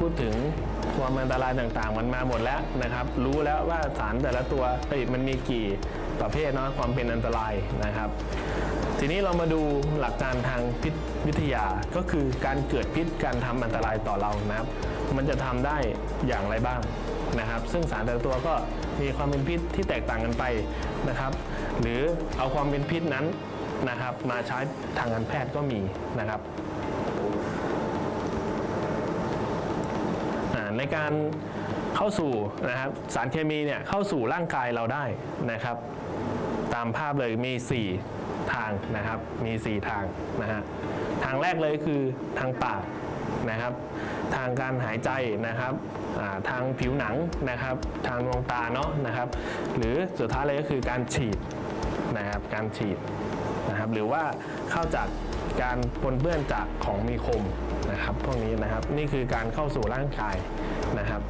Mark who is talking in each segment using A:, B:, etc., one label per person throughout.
A: พูดถึงความอันตรายต่างๆ มันมาหมดแล้วนะครับ รู้แล้วว่าสารแต่ละตัวเอ้ยมันมีกี่ประเภทเนาะความเป็นอันตรายนะครับ ทีนี้เรามาดูหลักการทางพิษวิทยาก็คือการเกิดพิษการทำอันตรายต่อเรานะครับ มันจะทำได้อย่างไรบ้างนะครับ ซึ่งสารแต่ละตัวก็มีความเป็นพิษที่แตกต่างกันไปนะครับ หรือเอาความเป็นพิษนั้นนะครับ มาใช้ทางการแพทย์ก็มีนะครับ อ่า ในการเข้าสู่นะครับสารเคมีเนี่ยเข้าสู่ร่างกายเราได้นะครับ ตามภาพเลยมี 4 ทางนะครับมี 4 ทางนะฮะทางแรกเลยคือทางปากนะครับ ทางการหายใจนะครับาทางผิวหนังนะครับ ทางดวงตาเนาะนะครับ หรือสุดท้ายเลยก็คือการฉีดนะครับการฉีดนะครับ หรือว่าเข้าจากการปนเปื้อนจากของมีคมนะครับ พวกนี้นะครับนี่คือการเข้าสู่ร่างกาย นะครับ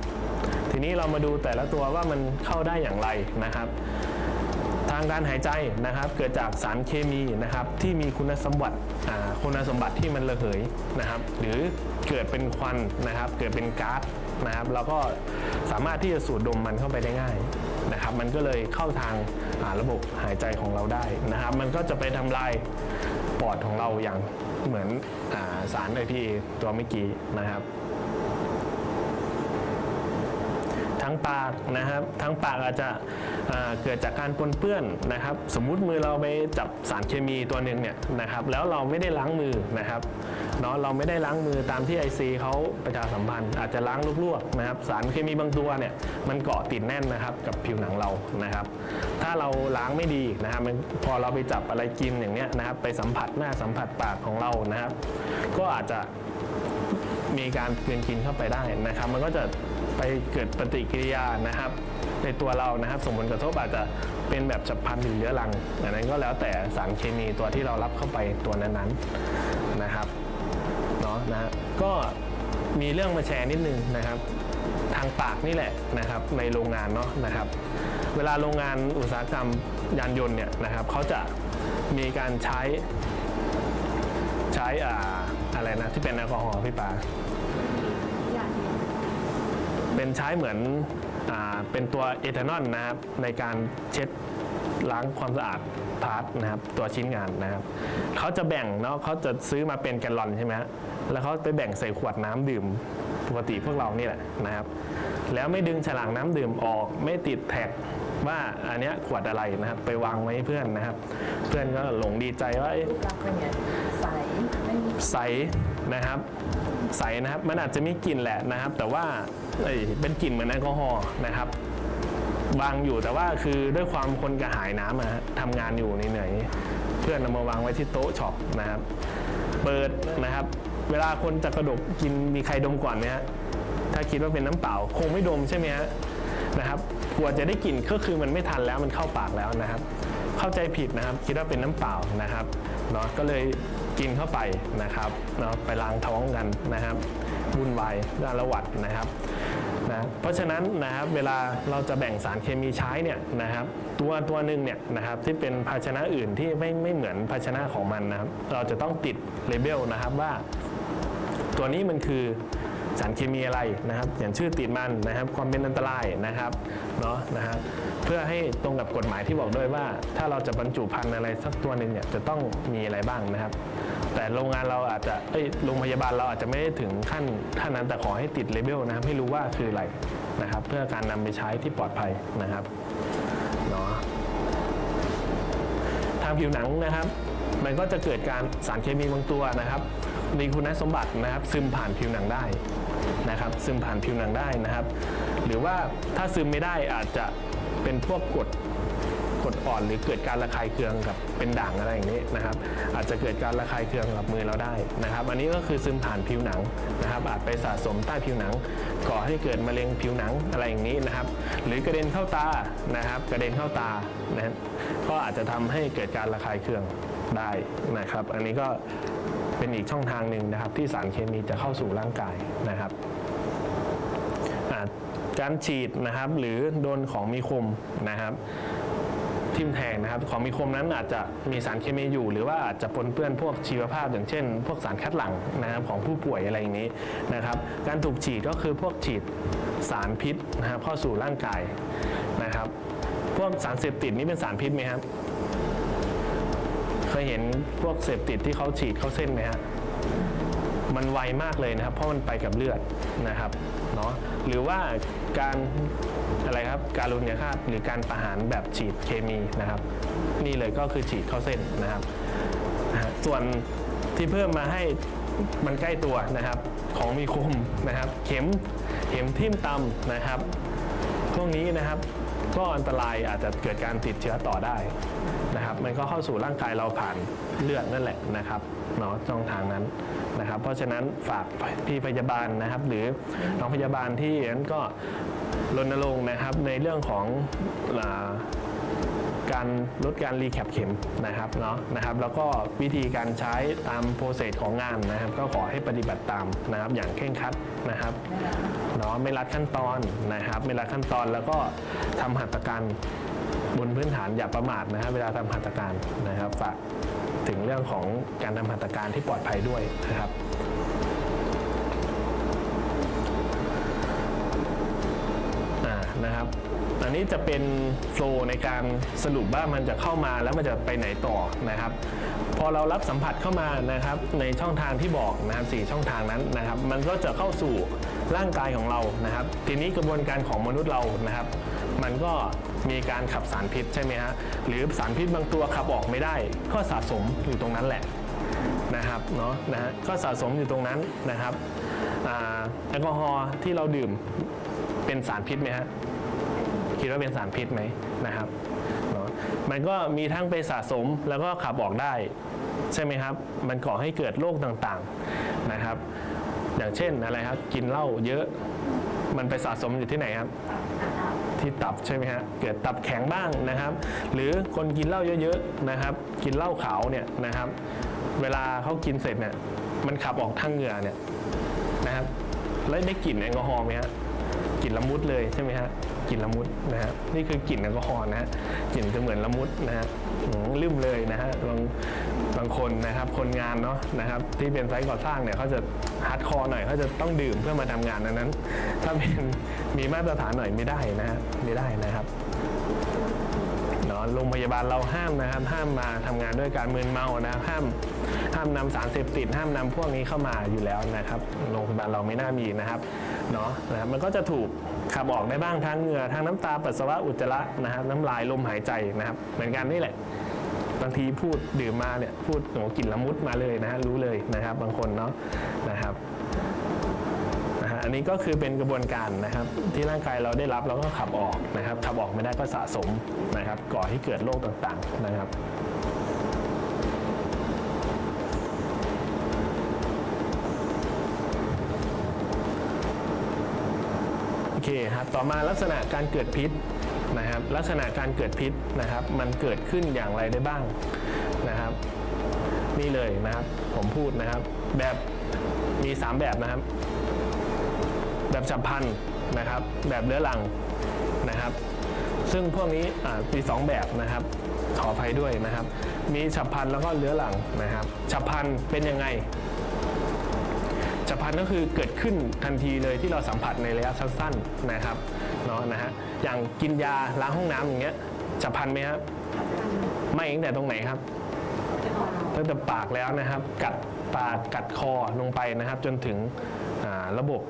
A: ทีนี้เรามาดูแต่ละตัวว่ามันเข้าได้อย่างไรนะครับ ทางการหายใจนะครับ เกิดจากสารเคมีนะครับ ที่มีคุณสมบัติคุณสมบัติที่มันระเหยนะครับ หรือเกิดเป็นควันนะครับ เกิดเป็นก๊าซนะครับเราก็สามารถที่จะสูดดมมันเข้าไปได้ง่ายนะครับ มันก็เลยเข้าทางอ่าระบบหายใจของเราได้นะครับ มันก็จะไปทำลายปอดของเราอย่างเหมือนอาสาร IPA ตัวเมื่อกี้นะครับ ทั้งปากนะครับทั้งปากอาจจะเกิดจากการปนเปื้อนนะครับ สมมุติมือเราไปจับสารเคมีตัวหนึ่งเนี่ยนะครับ แล้วเราไม่ได้ล้างมือนะครับเนาะเราไม่ได้ล้างมือตามที่ IC เขาประชาสัมพันธ์ อาจจะล้างลวกๆนะครับ สารเคมีบางตัวเนี่ยมันเกาะติดแน่นนะครับกับผิวหนังเรานะครับ ถ้าเราล้างไม่ดีนะครับพอเราไปจับอะไรกินอย่างเนี้ยนะครับ ไปสัมผัสหน้าสัมผัสปากของเรานะครับ ก็อาจจะมีการกลืนกินเข้าไปได้นะครับ มันก็จะ ไปเกิดปฏิกิริยานะครับ ในตัวเรานะครับ ส่งผลกระทบอาจจะเป็นแบบฉับพลันหรือเรื้อรังอันนั้นก็แล้วแต่สารเคมีตัวที่เรารับเข้าไปตัวนั้นๆนะครับเนาะนะฮะก็มีเรื่องมาแชร์นิดนึงนะครับ ทางปากนี่แหละนะครับในโรงงานเนาะนะครับ เวลาโรงงานอุตสาหกรรมยานยนต์เนี่ยนะครับเขาจะมีการใช้ใช้อ่าอะไรนะที่เป็นแอลกอฮอล์พี่ปา เป็นใช้เหมือนอาเป็นตัวเอทานอลนะครับในการเช็ดล้างความสะอาดพาร์ทนะครับตัวชิ้นงานนะครับเขาจะแบ่งเนาะเขาจะซื้อมาเป็นแกลลอนใช่ไหมฮะแล้วเขาไปแบ่งใส่ขวดน้ำดื่มปกติพวกเรานี่แหละนะครับ แล้วไม่ดึงฉลากน้ำดื่มออก ไม่ติดแท็กว่าอันเนี้ยขวดอะไรนะครับ ไปวางไว้ให้เพื่อนนะครับ เพื่อนก็หลงดีใจว่าเอ๊ะ
B: รูปลักษณ์เป็นไงใสไม่มี
A: ใสนะครับ ใสนะครับ มันอาจจะมีกลิ่นแหละนะครับ แต่ว่าเอ้เป็นกลิ่นเหมือนแอลกอฮอล์นะครับวางอยู่แต่ว่าคือด้วยความคนกระหายน้ำอะฮะทำงานอยู่เหนื่อยเพื่อนเอามาวางไว้ที่โต๊ะช็อปนะครับ เปิดนะครับ เวลาคนจะกระดกกินมีใครดมก่อนไหมฮะถ้าคิดว่าเป็นน้ำเปล่าคงไม่ดมใช่ไหมฮะนะครับกว่าจะได้กลิ่นก็คือมันไม่ทันแล้วมันเข้าปากแล้วนะครับ เข้าใจผิดนะครับ คิดว่าเป็นน้ำเปล่านะครับเนาะก็เลย กินเข้าไปนะครับเนาะไปล้างท้องกันนะครับวุ่นวายด้านละวัดนะครับนะเพราะฉะนั้นนะครับเวลาเราจะแบ่งสารเคมีใช้เนี่ยนะครับตัวตัวหนึ่งเนี่ยนะครับที่เป็นภาชนะอื่นที่ไม่ไม่เหมือนภาชนะของมันนะครับเราจะต้องติดเลเบลนะครับว่า ตัวนี้มันคือ สารเคมีอะไรนะครับ อย่างชื่อติดมันนะครับ ความเป็นอันตรายนะครับเนาะนะครับ เพื่อให้ตรงกับกฎหมายที่บอกด้วยว่า ถ้าเราจะบรรจุภัณฑ์อะไรสักตัวหนึ่งเนี่ยจะต้องมีอะไรบ้างนะครับ แต่โรงงานเราอาจจะเอ้ยโรงพยาบาลเราอาจจะไม่ได้ถึงขั้นท่านนั้นแต่ขอให้ติดเลเบลนะครับให้รู้ว่าคืออะไรนะครับ เพื่อการนำไปใช้ที่ปลอดภัยนะครับเนาะทางผิวหนังนะครับ มันก็จะเกิดการสารเคมีบางตัวนะครับมีคุณสมบัตินะครับ ซึมผ่านผิวหนังได้นะครับ ซึมผ่านผิวหนังได้นะครับ หรือว่าถ้าซึมไม่ได้อาจจะเป็นพวกกดกดอ่อนหรือเกิดการระคายเคืองกับเป็นด่างอะไรอย่างนี้นะครับ อาจจะเกิดการระคายเคืองกับมือเราได้นะครับ อันนี้ก็คือซึมผ่านผิวหนังนะครับ อาจไปสะสมใต้ผิวหนัง ก่อให้เกิดมะเร็งผิวหนังอะไรอย่างนี้นะครับ หรือกระเด็นเข้าตานะครับ กระเด็นเข้าตานะก็อาจจะทำให้เกิดการระคายเคือง ได้นะครับ อันนี้ก็เป็นอีกช่องทางหนึ่งนะครับ ที่สารเคมีจะเข้าสู่ร่างกายนะครับการฉีดนะครับหรือโดนของมีคมนะครับทิ่มแทงนะครับ ของมีคมนั้นอาจจะมีสารเคมีอยู่ หรือว่าอาจจะปนเปื้อนพวกชีวภาพ อย่างเช่น พวกสารคัดหลั่งนะครับของผู้ป่วยอะไรอย่างนี้นะครับ การถูกฉีดก็คือพวกฉีดสารพิษนะครับเข้าสู่ร่างกายนะครับ พวกสารเสพติดนี่เป็นสารพิษไหมครับ ยเห็นพวกเสพติดที่เขาฉีดเข้าเส้นไหมฮะมันไวมากเลยนะครับ เพราะมันไปกับเลือดนะครับเนาะหรือว่าการอะไรครับการรุนยฆาตหรือการประหารแบบฉีดเคมีนะครับ นี่เลยก็คือฉีดเข้าเส้นนะครับส่วนที่เพิ่มมาให้มันใกล้ตัวนะครับ ของมีคมนะครับ เข็มเข็มทิ่มตำนะครับพวกนี้นะครับ ก็อันตรายอาจจะเกิดการติดเชื้อต่อได้นะครับ มันก็เข้าสู่ร่างกายเราผ่านเลือดนั่นแหละนะครับเนาะช่องทางนั้นนะครับ เพราะฉะนั้นฝากพี่พยาบาลนะครับ หรือน้องพยาบาลที่นั้นก็รณรงค์นะครับในเรื่องของ การลดการรีแคปเข็มนะครับเนาะนะครับ แล้วก็วิธีการใช้ตามโปรเซสของงานนะครับ ก็ขอให้ปฏิบัติตามนะครับอย่างเคร่งครัดนะครับเนาะไม่รัดขั้นตอนนะครับ ไม่รัดขั้นตอนแล้วก็ทำหัตถการบนพื้นฐานอย่าประมาทนะครับเวลาทำหัตถการนะครับฝากถึงเรื่องของการทำหัตถการที่ปลอดภัยด้วยนะครับ อ่านะครับ อั นนี้จะเป็นโฟล์ในการสรุปว่ามันจะเข้ามาแล้วมันจะไปไหนต่อนะครับ พอเรารับสัมผัสเข้ามานะครับในช่องทางที่บอกนะครับสี่ช่องทางนั้นนะครับ มันก็จะเข้าสู่ร่างกายของเรานะครับ ทีนี้กระบวนการของมนุษย์เรานะครับ มันก็มีการขับสารพิษใช่ไหมฮะหรือสารพิษบางตัวขับออกไม่ได้ ก็สะสมอยู่ตรงนั้นแหละนะครับเนาะนะฮะก็สะสมอยู่ตรงนั้นนะครับแอลกอฮอล์ที่เราดื่มเป็นสารพิษไหมฮะ คิดว่าเป็นสารพิษไหมนะครับเนาะมันก็มีทั้งไปสะสมแล้วก็ขับออกได้ ใช่ไหมครับ มันก่อให้เกิดโรคต่างๆนะครับ อย่างเช่นอะไรครับกินเหล้าเยอะมันไปสะสมอยู่ที่ไหนครับที่ตับใช่ไหมฮะ เกิดตับแข็งบ้างนะครับ หรือคนกินเหล้าเยอะๆนะครับ กินเหล้าขาวเนี่ยนะครับ เวลาเขากินเสร็จเนี่ย มันขับออกทางเหงื่อเนี่ยนะครับ แล้วได้กลิ่นแอลกอฮอล์ไหมฮะ กลิ่นละมุดเลยใช่ไหมฮะ กลิ่นละมุดนะฮะนี่คือกลิ่นแอลกอฮอล์นะฮะกลิ่นจะเหมือนละมุดนะฮะอืมลืมเลยนะฮะบางบางคนนะครับคนงานเนาะนะครับที่เป็นไซต์ก่อสร้างเนี่ยเขาจะฮาร์ดคอร์หน่อยเขาจะต้องดื่มเพื่อมาทำงานอันนั้น ถ้าเป็นมีมาตรฐานหน่อยไม่ได้นะฮะไม่ได้นะครับเนาะโรงพยาบาลเราห้ามนะครับ ห้ามมาทำงานด้วยการมึนเมานะห้ามห้ามนำสารเสพติด ห้ามนำพวกนี้เข้ามาอยู่แล้วนะครับโรงพยาบาลเราไม่น่ามีนะครับเนาะนะครับมันก็จะถูก ขับออกได้บ้างทางเหงื่อทางน้ำตาปัสสาวะอุจจาระนะครับน้ำลายลมหายใจนะครับ เหมือนกันนี่แหละบางทีพูดดื่มมาเนี่ยพูดโอ้กลิ่นละมุดมาเลยนะฮะรู้เลยนะครับ บางคนเนาะนะครับนะฮะอันนี้ก็คือเป็นกระบวนการนะครับ ที่ร่างกายเราได้รับเราก็ขับออกนะครับขับออกไม่ได้ก็สะสมนะครับ ก่อให้เกิดโรคต่างๆนะครับ เคครับต่อมาลักษณะการเกิดพิษนะครับลักษณะการเกิดพิษนะครับ มันเกิดขึ้นอย่างไรได้บ้างนะครับ นี่เลยนะครับผมพูดนะครับ แบบมี 3 แบบนะครับ แบบฉับพลันนะครับ แบบเรื้อรังนะครับ ซึ่งพวกนี้มีสองแบบนะครับ ขออภัยด้วยนะครับ มีฉับพลันแล้วก็เรื้อรังนะครับฉับพลันเป็นยังไง ฉับพลันก็คือเกิดขึ้นทันทีเลยที่เราสัมผัสในระยะสั้นๆนะครับเนาะนะฮะอย่างกินยาล้างห้องน้ำอย่างเงี้ยฉับพลันไหมครับไม่ตั้งแต่ตรงไหนครับตั้งแต่ปากแล้วนะครับ กัดปากกัดคอลงไปนะครับ จนถึงระบบ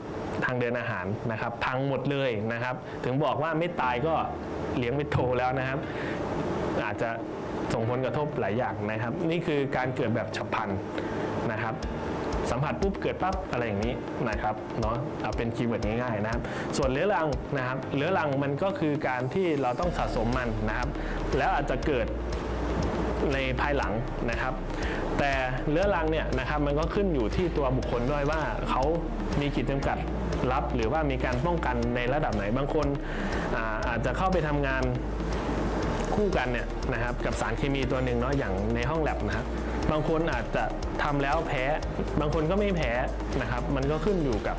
A: ทางเดินอาหารนะครับพังหมดเลยนะครับ ถึงบอกว่าไม่ตายก็เลี้ยงไม่โตแล้วนะครับ อาจจะส่งผลกระทบหลายอย่างนะครับ นี่คือการเกิดแบบฉับพลันนะครับ สัมผัสปุ๊บเกิดปั๊บอะไรอย่างนี้นะครับเนาะเอาเป็นคีย์เวิร์ดง่ายๆนะครับส่วนเรื้อรังนะครับเรื้อรังมันก็คือการที่เราต้องสะสมมันนะครับ แล้วอาจจะเกิดในภายหลังนะครับ แต่เรื้อรังเนี่ยนะครับมันก็ขึ้นอยู่ที่ตัวบุคคลด้วยว่าเขามีขีดจำกัดรับ หรือว่ามีการป้องกันในระดับไหนบางคนอาอาจจะเข้าไปทำงาน คู่กันเนี่ยนะครับกับสารเคมีตัวหนึ่งเนาะอย่างในห้องแลบนะครับบางคนอาจจะทำแล้วแพ้ บางคนก็ไม่แพ้นะครับมันก็ขึ้นอยู่กับ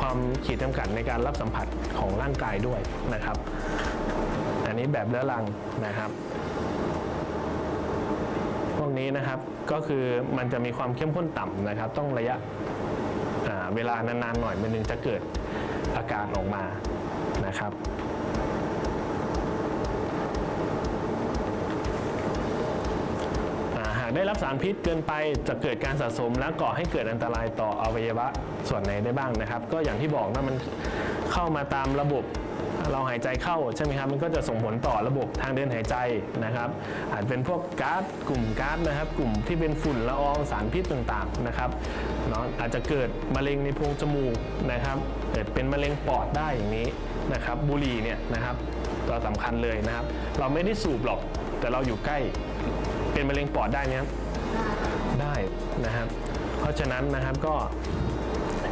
A: ความขีดจำกัดในการรับสัมผัสของร่างกายด้วยนะครับ อันนี้แบบเรื้อรังนะครับ พวกนี้นะครับก็คือมันจะมีความเข้มข้นต่ำนะครับ ต้องระยะเวลานานๆหน่อยมันถึงจะเกิดอาการออกมานะครับ อ่าหาก ได้รับสารพิษเกินไปจะเกิดการสะสมและก่อให้เกิดอันตรายต่ออวัยวะส่วนไหนได้บ้างนะครับ ก็อย่างที่บอกนะมันเข้ามาตามระบบเราหายใจเข้าใช่ไหมครับมันก็จะส่งผลต่อระบบทางเดินหายใจนะครับ อาจเป็นพวกก๊าซกลุ่มก๊าซนะครับ กลุ่มที่เป็นฝุ่นละอองสารพิษต่างๆนะครับเนาะอาจจะเกิดมะเร็งในโพรงจมูกนะครับเกิดเป็นมะเร็งปอดได้อย่างนี้นะครับ บุหรี่เนี่ยนะครับตัวสำคัญเลยนะครับ เราไม่ได้สูบหรอกแต่เราอยู่ใกล้ เป็นมะเร็งปอดได้ไหมครับ ได้นะครับ เพราะฉะนั้นนะครับก็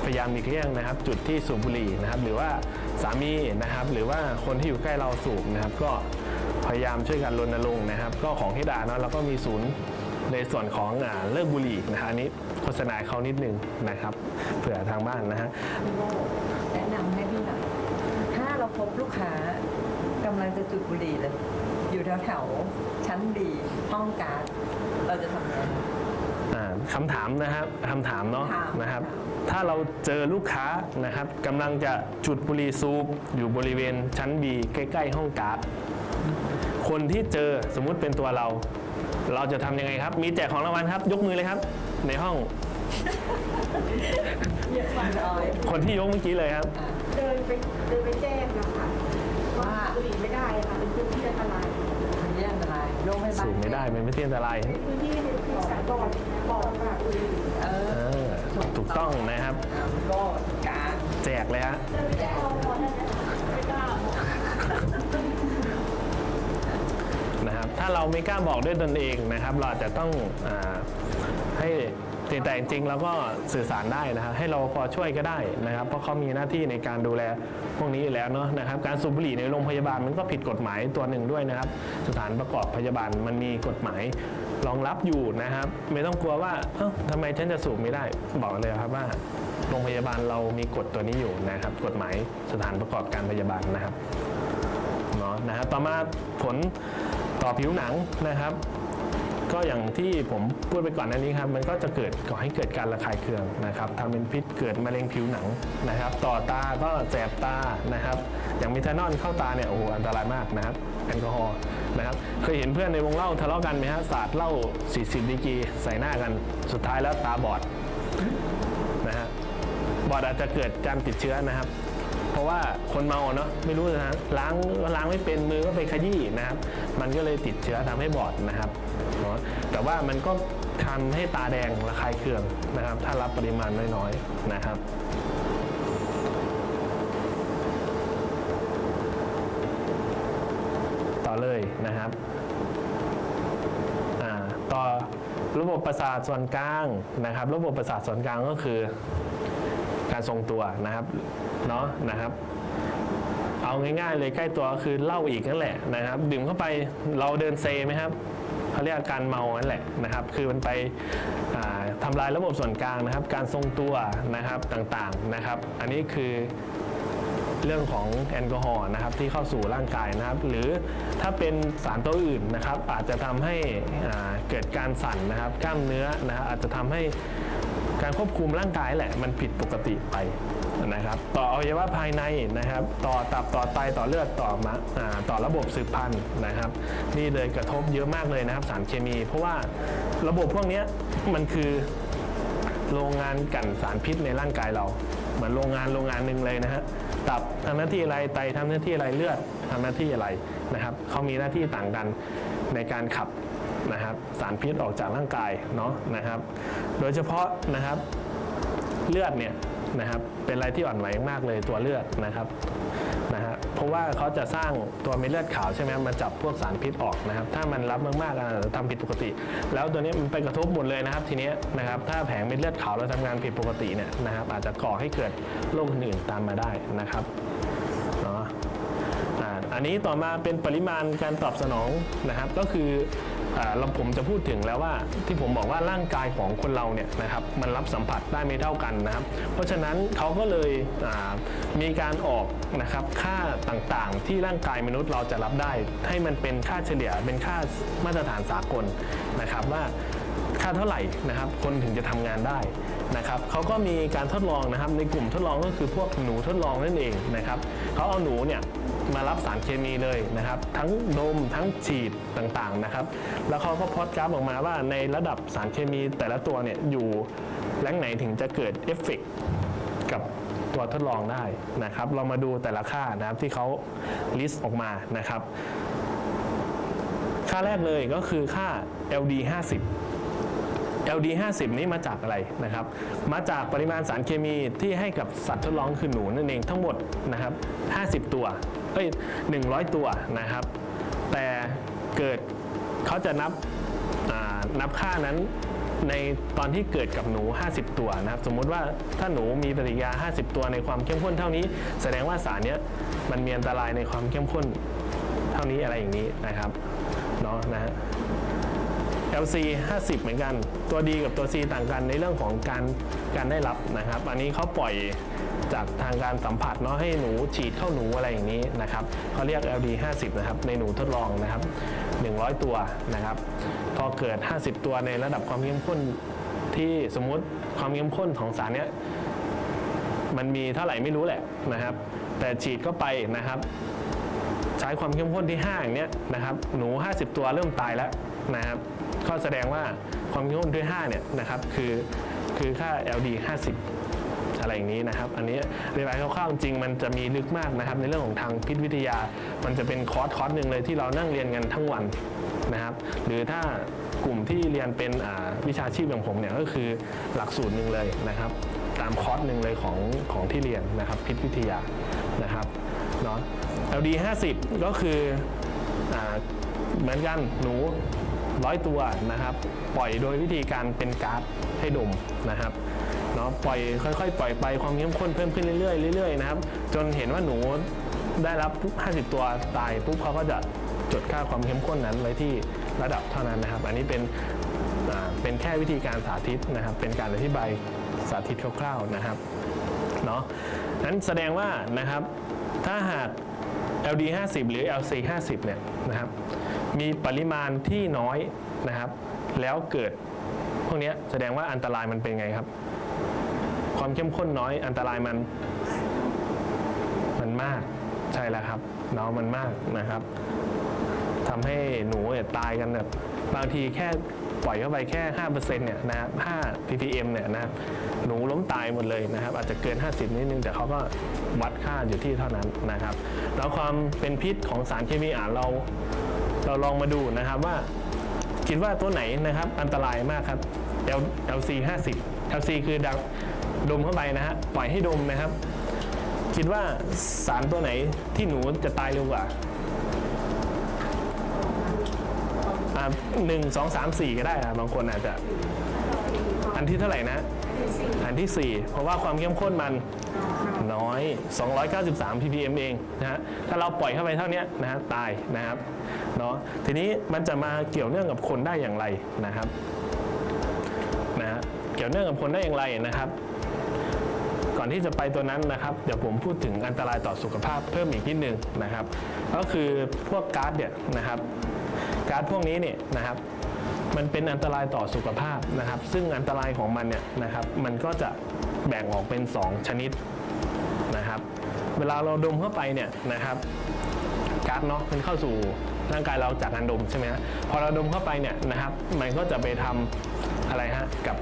A: พยายามหลีกเลี่ยงนะครับ จุดที่สูบบุหรี่นะครับ หรือว่าสามีนะครับ หรือว่าคนที่อยู่ใกล้เราสูบนะครับ ก็พยายามช่วยกันรณรงค์นะครับ ก็ของที่ดาเนาะเราก็มีศูนย์ในส่วนของอเลิกบุหรี่นะฮะอันนี้โฆษณาเขานิดนึงนะครับเผื่อทางบ้านนะฮะ
B: แนะนำให้พี่หน่อยถ้าเราพบลูกค้ากำลังจะจุดบุหรี่เลย อยู่แถวๆชั้นดีห้องการดเราจะทำยังไง
A: อ่าคำถามนะครับคำถามเนาะ
B: ถาม
A: นะครับ ถ้าเราเจอลูกค้านะครับกำลังจะจุดบุหรี่ซูบอยู่บริเวณชั้น B ใกล้ ๆ ห้องการ์ดคนที่เจอสมมุติเป็นตัวเรา เราจะทำยังไงครับ มีแจกของรางวัลครับ ยกมือเลยครับ ในห้อง
B: เยอะมากเลย
A: คนที่ยกเมื่อกี้เลยครับ
C: เดินไปเดินไปแจ้งนะคะ ว่าบุหรี่ไม่ได้ค่ะเป็นพื้นที่อันตราย
B: มันแย่งอะไรโรงพยาบาล
A: สูบไม่ได้เป็นไม่เที่อันตราย
C: เป็นพื้นที่ที่สายบอดบอดค่ะบุหรี่
B: เอ
A: เอ
B: อ
A: อถูกต้องนะครับ
B: อะก็การ
A: แจกเลยฮะ
C: เดินไปแจ้งบอดได้ไหมไม่กล้า
A: นะครับ ถ้าเราไม่กล้าบอกด้วยตนเองนะครับ เราอาจจะต้องอาให้ แต่แต่จริงๆเราก็สื่อสารได้นะครับให้เราพอช่วยก็ได้นะครับ เพราะเขามีหน้าที่ในการดูแลพวกนี้อยู่แล้วเนาะนะครับ การสูบบุหรี่ในโรงพยาบาลมันก็ผิดกฎหมายตัวหนึ่งด้วยนะครับ สถานประกอบพยาบาลมันมีกฎหมายรองรับอยู่นะครับ ไม่ต้องกลัวว่าเอ้าทำไมฉันจะสูบไม่ได้บอกเลยครับว่าโรงพยาบาลเรามีกฎตัวนี้อยู่นะครับ กฎหมายสถานประกอบการพยาบาลนะครับเนาะนะครับต่อมาผลต่อผิวหนังนะครับ ก็อย่างที่ผมพูดไปก่อนหน้านี้ครับมันก็จะเกิดก่อให้เกิดการระคายเคืองนะครับทำเป็นพิษเกิดมะเร็งผิวหนังนะครับ ต่อตาก็แสบตานะครับ อย่างมิทานอนเข้าตาเนี่ยโอ้โหอันตรายมากนะครับแอลกอฮอล์นะครับเคยเห็นเพื่อนในวงเล่าทะเลาะกันไหมฮะสาดเหล้า 40ดีกรีใส่หน้ากันสุดท้ายแล้วตาบอดนะฮะบอดอาจจะเกิดการติดเชื้อนะครับเพราะว่าคนเมาเนาะไม่รู้นะฮะล้างล้างไม่เป็นมือก็ไปขยี้นะครับ มันก็เลยติดเชื้อทำให้บอดนะครับ แต่ว่ามันก็ทำให้ตาแดงระคายเคืองนะครับ ถ้ารับปริมาณน้อยๆนะครับต่อเลยนะครับอ่าต่อระบบประสาทส่วนกลางนะครับ ระบบประสาทส่วนกลางก็คือ การทรงตัวนะครับเนาะนะครับ เอาง่ายๆเลยใกล้ตัวก็คือเหล้าอีกนั่นแหละนะครับ ดื่มเข้าไปเราเดินเซไหมครับ เขาเรียกอาการเมานั่นแหละนะครับ คือมันไปอ่าทำลายระบบส่วนกลางนะครับ การทรงตัวนะครับต่างๆนะครับ อันนี้คือเรื่องของแอลกอฮอล์นะครับที่เข้าสู่ร่างกายนะครับ หรือถ้าเป็นสารตัวอื่นนะครับ อาจจะทำให้เกิดการสั่นนะครับกล้ามเนื้อนะครับอาจจะทำให้การควบคุมร่างกายแหละมันผิดปกติไป นะครับต่ออวัยวะภายในนะครับต่อตับต่อไตต่อเลือดต่อมาต่อระบบสืบพันธุ์นะครับนี่เลยกระทบเยอะมากเลยนะครับสารเคมี เพราะว่าระบบพวกนี้มันคือโรงงานกั่นสารพิษในร่างกายเรา เหมือนโรงงานโรงงานหนึ่งเลยนะฮะตับทำหน้าที่อะไรไตทำหน้าที่อะไรเลือดทำหน้าที่อะไรนะครับเขามีหน้าที่ต่างกันในการขับนะครับสารพิษออกจากร่างกายเนาะนะครับ โดยเฉพาะนะครับเลือดเนี่ย นะครับเป็นอะไรที่อ่อนไหวมากเลยตัวเลือดนะครับนะฮะเพราะว่าเขาจะสร้างตัวเม็ดเลือดขาวใช่ไหมมาจับพวกสารพิษออกนะครับ ถ้ามันรับมากๆอาจจะทำผิดปกติ แล้วตัวนี้มันไปกระทบหมดเลยนะครับ ทีเนี้ยนะครับถ้าแผงเม็ดเลือดขาวเราทำงานผิดปกติเนี่ยนะครับ อาจจะก่อให้เกิดโรคอื่นตามมาได้นะครับเนาะอันนี้ต่อมาเป็นปริมาณการตอบสนองนะครับ ก็คือ เราผมจะพูดถึงแล้วว่าที่ผมบอกว่าร่างกายของคนเราเนี่ยนะครับมันรับสัมผัสได้ไม่เท่ากันนะครับ เพราะฉะนั้นเขาก็เลยมีการออกนะครับค่าต่างๆ ที่ร่างกายมนุษย์เราจะรับได้ ให้มันเป็นค่าเฉลี่ยเป็นค่ามาตรฐานสากลนะครับว่าค่าเท่าไหร่นะครับ คนถึงจะทำงานได้ นะครับเขาก็มีการทดลองนะครับในกลุ่มทดลองก็คือพวกหนูทดลองนั่นเองนะครับเขาเอาหนูเนี่ยมารับสารเคมีเลยนะครับ ทั้งดมทั้งฉีดต่างๆนะครับ แล้วเขาก็พอตกราฟออกมาว่าในระดับสารเคมีแต่ละตัวเนี่ยอยู่แรงไหนถึงจะเกิดเอฟเฟกต์กับตัวทดลองได้นะครับ เรามาดูแต่ละค่านะครับที่เขาลิสต์ออกมานะครับ ค่าแรกเลยก็คือค่า LD 50 LD 50นี้มาจากอะไรนะครับ มาจากปริมาณสารเคมีที่ให้กับสัตว์ทดลองคือหนูนั่นเองทั้งหมดนะครับ 50 ตัว เอ้ย 100 ตัวนะครับ แต่เกิดเขาจะนับนับค่านั้นในตอนที่เกิดกับหนู 50 ตัวนะครับสมมุติว่าถ้าหนูมีปฏิกิริยา 50 ตัวในความเข้มข้นเท่านี้ แสดงว่าสารเนี้ยมันมีอันตรายในความเข้มข้นเท่านี้อะไรอย่างนี้นะครับเนาะนะ LC 50 เหมือนกัน ตัวดีกับตัว C ต่างกันในเรื่องของการการได้รับนะครับ อันนี้เขาปล่อยจากทางการสัมผัสเนาะให้หนูฉีดเข้าหนูอะไรอย่างนี้นะครับเขาเรียก LD 50 นะครับ ในหนูทดลองนะครับ 100 ตัวนะครับ พอเกิด 50 ตัวในระดับความเข้มข้นที่สมมุติความเข้มข้นของสารเนี้ยมันมีเท่าไหร่ไม่รู้แหละนะครับ แต่ฉีดเข้าไปนะครับ ใช้ความเข้มข้นที่5อย่างเนี้ยนะครับ หนู 50 ตัวเริ่มตายแล้วนะครับ ก็แสดงว่าความเข้มข้นที่5เนี่ยนะครับคือคือค่า LD 50 อะไรอย่างนี้นะครับ อันนี้อธิบายคร่าวๆจริงมันจะมีลึกมากนะครับ ในเรื่องของทางพิษวิทยา มันจะเป็นคอร์สคอร์สหนึ่งเลยที่เรานั่งเรียนกันทั้งวันนะครับ หรือถ้ากลุ่มที่เรียนเป็นวิชาชีพอย่างผมเนี่ยก็คือหลักสูตรหนึ่งเลยนะครับ ตามคอร์สหนึ่งเลยของของที่เรียนนะครับ พิษวิทยานะครับเนาะ LD 50 ก็คืออเหมือนกันหนู ร้อยตัวนะครับ ปล่อยโดยวิธีการเป็นกา๊าซให้ดมนะครับเนาะปล่อยค่อยๆ ปล่อยไปความเข้มข้นเพิ่มขึ้นเรื่อยๆเรื่อยๆนะครับ จนเห็นว่าหนูได้รับปุ๊บ50 ตัวตายปุ๊บเขาก็จะจดค่าความเข้มข้นนั้นไว้ที่ระดับเท่านั้นนะครับ อันนี้เป็นเป็นแค่วิธีการสาธิตนะครับ เป็นการอธิบายสาธิตคร่าวๆนะครับเนาะนั้นแสดงว่านะครับถ้าหาก LD 50 หรือ LC 50เนี่ยนะครับ มีปริมาณที่น้อยนะครับ แล้วเกิดพวกนี้แสดงว่าอันตรายมันเป็นไงครับ ความเข้มข้นน้อยอันตรายมัน มันมากใช่แล้วครับเนาะมันมากนะครับทำให้หนูเนี่ยตายกันแบบบางทีแค่ปล่อยเข้าไปแค่ 5%เนี่ยนะครับ5 ppm เนี่ยนะครับหนูล้มตายหมดเลยนะครับ อาจจะเกิน 50 นิดนึง แต่เขาก็วัดค่าอยู่ที่เท่านั้นนะครับ แล้วความเป็นพิษของสารเคมีอ่านเรา เราลองมาดูนะครับว่า คิดว่าตัวไหนนะครับ อันตรายมากครับ L LC 50 LC คือดังดมเข้าไปนะฮะปล่อยให้ดมนะครับ คิดว่าสารตัวไหนที่หนูจะตายเร็วกว่าอ่าหนึ่งสองสามสี่ก็ได้นะบางคนอาจจะ อันที่เท่าไหร่นะ อันที่4เพราะว่าความเข้มข้นมัน น้อย 293 ppm เองนะฮะถ้าเราปล่อยเข้าไปเท่านี้นะฮะตายนะครับเนาะทีนี้มันจะมาเกี่ยวเนื่องกับคนได้อย่างไรนะครับนะฮะเกี่ยวเนื่องกับคนได้อย่างไรนะครับก่อนที่จะไปตัวนั้นนะครับ เดี๋ยวผมพูดถึงอันตรายต่อสุขภาพเพิ่มอีกนิดนึงนะครับ ก็คือพวกก๊าซเนี่ยนะครับก๊าซพวกนี้เนี่ยนะครับ มันเป็นอันตรายต่อสุขภาพนะครับ ซึ่งอันตรายของมันเนี่ยนะครับ มันก็จะแบ่งออกเป็น 2 ชนิด เวลาเราดมเข้าไปเนี่ยนะครับก๊าซเนาะมันเข้าสู่ร่างกายเราจากการดมใช่ไหมฮะพอเราดมเข้าไปเนี่ยนะครับมันก็จะไปทำอะไรฮะกับ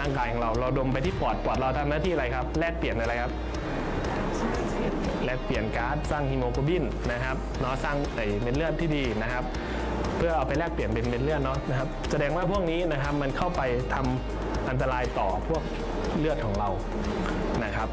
A: ร่างกายของเราเราดมไปที่ปอดปอดเราทำหน้าที่อะไรครับแลกเปลี่ยนอะไรครับแลกเปลี่ยนก๊าซสร้างฮีโมโกลบินนะครับเนาะสร้างไอเม็ดเลือดที่ดีนะครับ เพื่อเอาไปแลกเปลี่ยนเป็นเม็ดเลือดเนาะนะครับแสดงว่าพวกนี้นะครับมันเข้าไปทำอันตรายต่อพวกเลือดของเรานะครับ